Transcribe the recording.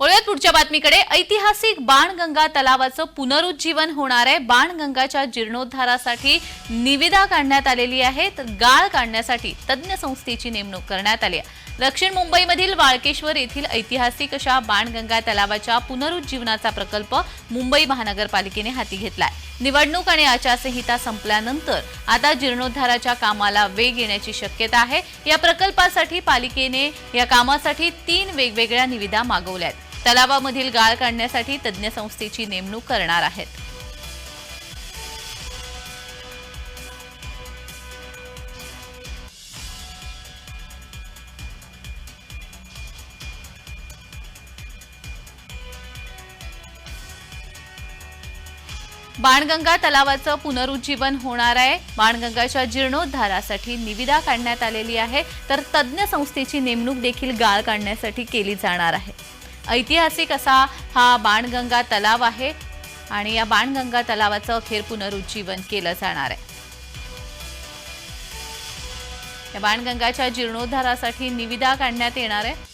वळूयात पुढच्या बातमीकडे. ऐतिहासिक बाणगंगा तलावाचं पुनरुज्जीवन होणार आहे. बाणगंगाच्या जीर्णोद्धारासाठी निविदा काढण्यात आलेली आहे तर गाळ काढण्यासाठी तज्ज्ञ संस्थेची नेमणूक करण्यात आली आहे. दक्षिण मुंबईमधील वाळकेश्वर येथील ऐतिहासिक अशा बाणगंगा तलावाच्या पुनरुज्जीवनाचा प्रकल्प मुंबई महानगरपालिकेने हाती घेतलाय. निवडणूक आणि आचारसंहिता संपल्यानंतर आता जीर्णोद्धाराच्या कामाला वेग येण्याची शक्यता आहे. या प्रकल्पासाठी पालिकेने या कामासाठी तीन वेगवेगळ्या निविदा मागवल्या आहेत तलावामधील गाळ काढण्यासाठी तज्ज्ञ संस्थेची नेमणूक करणार आहेत. बाणगंगा तलावाचं पुनरुज्जीवन होणार आहे. बाणगंगाच्या जीर्णोद्धारासाठी निविदा काढण्यात आलेली आहे. तर तज्ज्ञ संस्थेची नेमणूक देखील गाळ काढण्यासाठी केली जाणार आहे. ऐतिहासिक असा हा बाणगंगा तलाव आहे आणि या बाणगंगा तलावाचं अखेर पुनरुज्जीवन केलं जाणार आहे. या बाणगंगाच्या जीर्णोद्धारासाठी निविदा काढण्यात येणार आहे.